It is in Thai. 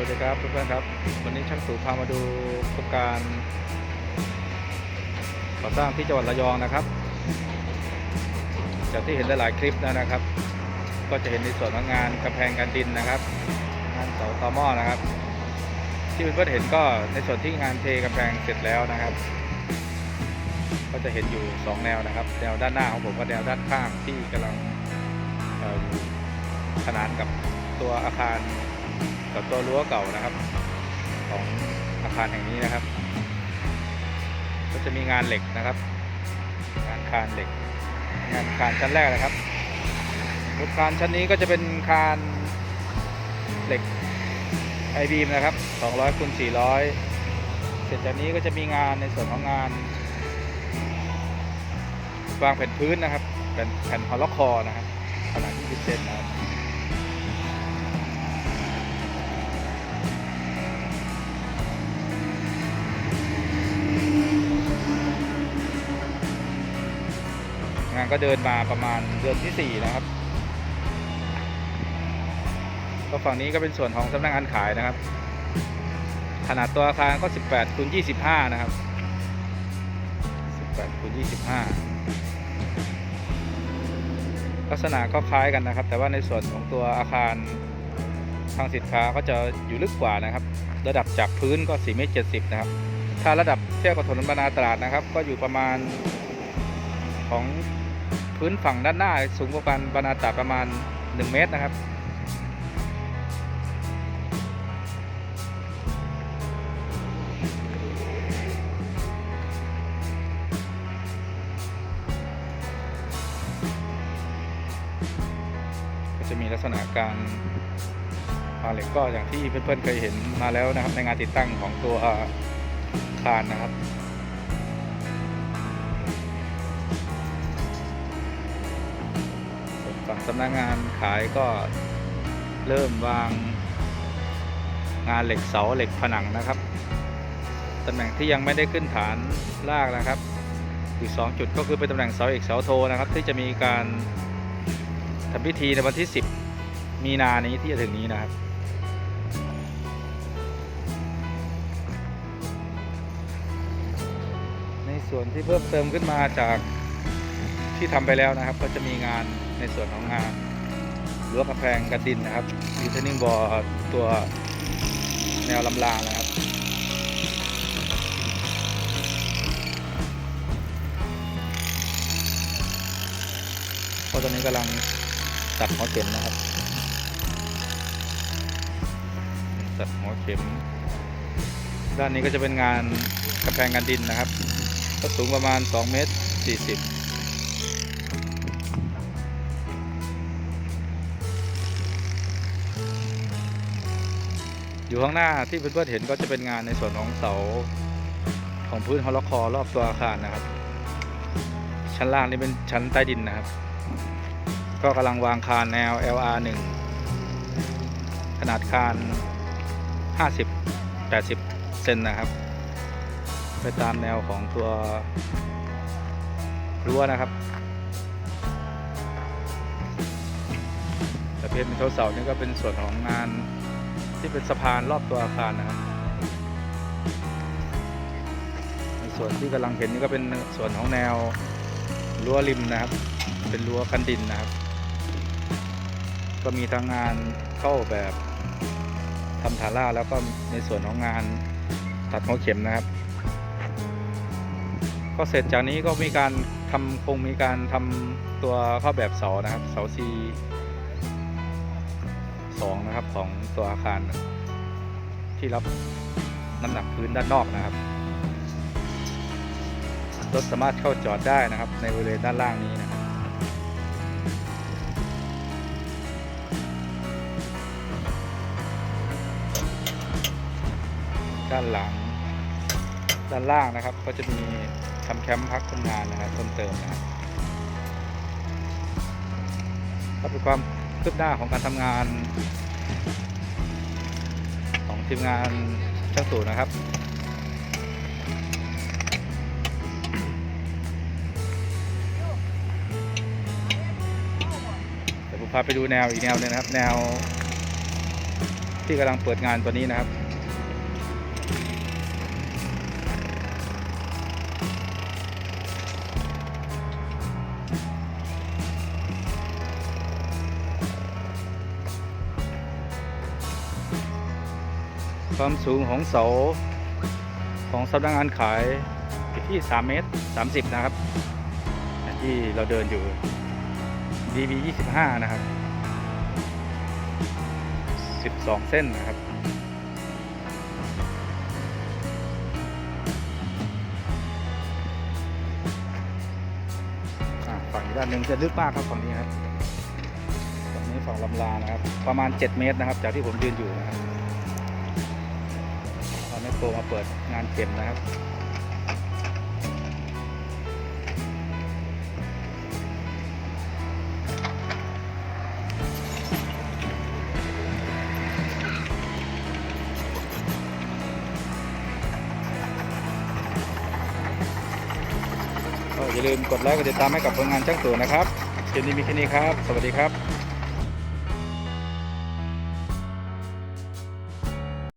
สวัสดีครับเพื่อนๆครับ วันนี้ช่างตู่พามาดูโครงการก่อสร้างที่จังหวัดระยองนะครับ จากที่เห็นหลายๆคลิปแล้วนะครับ ก็จะเห็นในส่วนของงานกำแพงกันดินนะครับงานเสาตอหม้อนะครับ ที่เพื่อนๆเห็นก็ในส่วนที่งานเทกำแพงเสร็จแล้วนะครับ ก็จะเห็นอยู่สองแนวนะครับ แนวด้านหน้าของผมกับแนวด้านข้างที่กำลังขนานกับตัวอาคาร กับตัวรั้วเก่านะครับ ของอาคารแห่งนี้นะครับ ก็จะมีงานเหล็กนะครับ งานคานเหล็ก งานคานชั้นแรกนะครับบนคานชั้นนี้ก็จะเป็นคานเหล็กไอบีมนะครับ 200คูณ400 เสร็จจากนี้ก็จะมีงานในส่วนของงานวางแผ่นพื้นนะครับ เป็นแผ่นฮอลล็อกคอนะครับขนาด20เซนนะครับ งานก็เดินมาประมาณเดือนที่ 4 นะครับ ก็ฝั่งนี้ก็เป็นส่วนของสำนักงานขายนะครับ ขนาดตัวอาคารก็ 18คูณ25 นะครับ 18คูณ25 ลักษณะก็คล้ายกันนะครับ แต่ว่าในส่วนของตัวอาคารทางสินค้าก็จะอยู่ลึกกว่านะครับ ระดับจากพื้นก็4เมตร70 นะครับ ถ้าระดับเทียบกับถนนบรรณาตราดนะครับ ก็อยู่ประมาณของ พื้นฝั่งด้านหน้าสูงกว่ากันบรรณาตาประมาณ 1 เมตรนะครับ ก็จะมีลักษณะการวาเหล็กก็อย่างที่เพื่อนๆเคยเห็นมาแล้วนะครับในงานติดตั้งของตัวคานนะครับ สำนักงานขายก็เริ่มวางงานเหล็กเสาเหล็กผนังนะครับตำแหน่งที่ยังไม่ได้ขึ้นฐานรากนะครับอีกสองจุดก็คือเป็นตำแหน่งเสาเอกเสาโทนะครับที่จะมีการทำพิธีในวันที่ 10 มีนานี้ที่จะถึงนี้นะครับ ในส่วนที่เพิ่มเติมขึ้นมาจากที่ทำไปแล้วนะครับ ก็จะมีงาน ในส่วนของงานรั้วกระแพงกันดินนะครับรีเทนนิ่งบอร์ตัวแนวลำรางนะครับเพราะตอนนี้กำลังตัดหัวเข็มนะครับ ตัดหัวเข็ม ด้านนี้ก็จะเป็นงานกระแพงกันดินนะครับก็สูงประมาณ2เมตร40 อยู่ข้างหน้าที่เพื่อนๆเห็นก็จะเป็นงานในส่วนของเสาของพื้นฮอลล็อกคอรอบตัวอาคารนะครับ ชั้นล่างนี่เป็นชั้นใต้ดินนะครับ ก็กำลังวางคานแนว LR 1 ขนาดคาน 50 80 เซนนะครับ ไปตามแนวของตัวรั้วนะครับแต่เพจเป็นเสาเสานี่ก็เป็นส่วนของงาน ที่เป็นสะพานรอบตัวอาคารนะครับ ในส่วนที่กำลังเห็นนี่ก็เป็นส่วนของแนวรั้วริมนะครับ เป็นรั้วกันดินนะครับ ก็มีทั้งงานเข้าแบบทำฐานล่าแล้วก็ในส่วนของงานตัดหัวเข็มนะครับ ก็เสร็จจากนี้ก็มีการทำคงมีการทำตัวเข้าแบบเสานะครับ เสาซี สองนะครับของตัวอาคารที่รับน้ำหนักพื้นด้านนอกนะครับรถสามารถเข้าจอดได้นะครับ ในบริเวณด้านล่างนี้นะครับด้านหลัง ด้านล่างนะครับ ก็จะมีทำแคมป์พักคนงานนะครับเพิ่มเติมนะครับเป็นความ คืบหน้าของการทำงาน ของทีมงานช่างสูนะครับเดี๋ยวผมพาไปดูแนวอีกแนวหนึงนะครับ แนวที่กำลังเปิดงานตัวนี้นะครับ ความสูงของเสาของสำนักงานขายอยู่ที่ 3 เมตร 30 นะครับ ที่เราเดินอยู่ DB 25 นะครับ 12 เส้นนะครับฝั่งด้านหนึ่งจะลึกมากครับฝั่งนี้ครับฝั่งนี้ฝั่งลำลานะครับ ประมาณ 7 เมตรนะครับ จากที่ผมยืนอยู่นะครับ โปรมาเปิดงานเข็มนะครับ ก็อย่าลืมกดไลค์กดติดตามให้กับผลงานช่างตู่นะครับคลิปนี้มีแค่นี้ครับ สวัสดีครับ